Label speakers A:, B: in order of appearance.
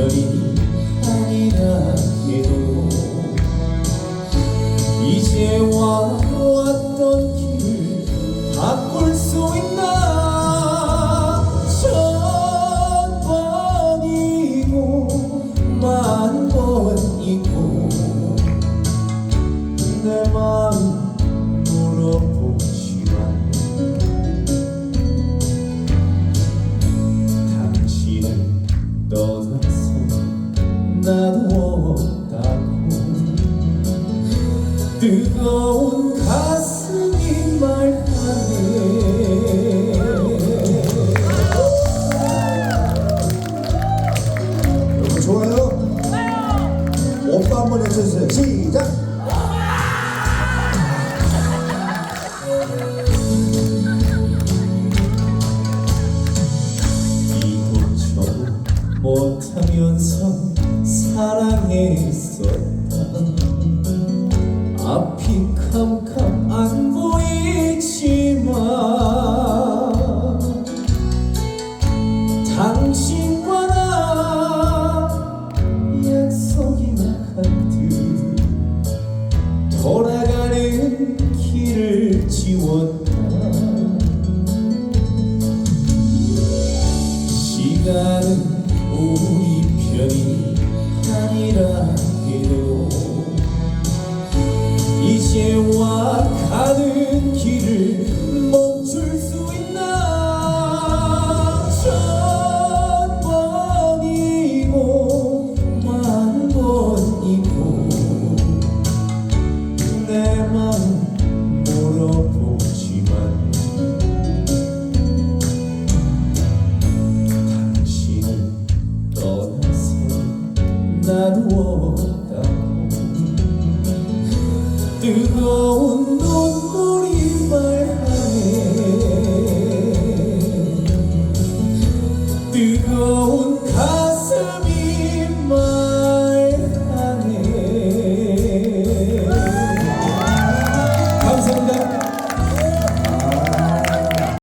A: 편이 아니라 해도 이제와 왔던 길을 바꿀 수 있나? 천 번이고 만 번이고 내 마음 없다고 뜨거운 가슴이 말하네
B: 여러분 좋아요? 오빠 한번 해주세요. 시작.
A: 못하면서 사랑에 있었다 앞이 캄캄 안 보이지만 당신과 나 약속이나 한듯 돌아가는 길을 지웠다. 시간은 우리 편이 아니라 기도